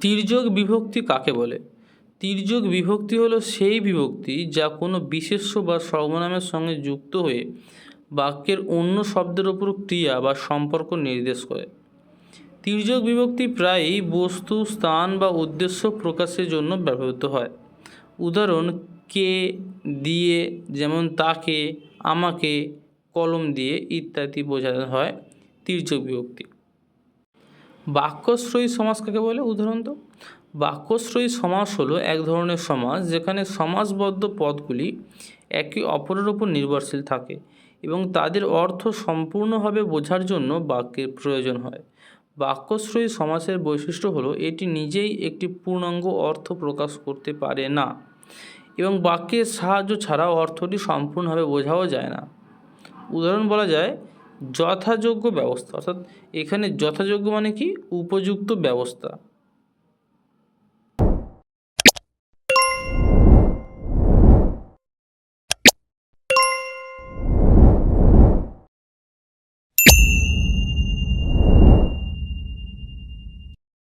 তির্যক বিভক্তি কাকে বলে? তির্যক বিভক্তি হলো সেই বিভক্তি যা কোনো বিশেষ্য বা সর্বনামের সঙ্গে যুক্ত হয়ে বাক্যের অন্য শব্দের ওপর ক্রিয়া বা সম্পর্ক নির্দেশ করে। তির্যক বিভক্তি প্রায়ই বস্তু, স্থান বা উদ্দেশ্য প্রকাশের জন্য ব্যবহৃত হয়। উদাহরণ, কে, দিয়ে, যেমন তাকে, আমাকে, কলম দিয়ে ইত্যাদি বোঝানো হয় তির্যক বিভক্তি। বাক্যশ্রয়ী সমাস কাকে বলে? উদাহরণ তো। বাক্যশ্রয়ী সমাস হলো এক ধরনের সমাজ যেখানে সমাসবদ্ধ পদগুলি একে অপরের ওপর নির্ভরশীল থাকে এবং তাদের অর্থ সম্পূর্ণভাবে বোঝার জন্য বাক্যের প্রয়োজন হয়। বাক্যশ্রয়ী সমাসের বৈশিষ্ট্য হলো এটি নিজেই একটি পূর্ণাঙ্গ অর্থ প্রকাশ করতে পারে না এবং বাক্যের সাহায্য ছাড়া অর্থটি সম্পূর্ণভাবে বোঝাও যায় না। উদাহরণ বলা যায় যথাযোগ্য ব্যবস্থা অর্থাৎ এখানে যথাযোগ্য মানে কি? উপযুক্ত ব্যবস্থা।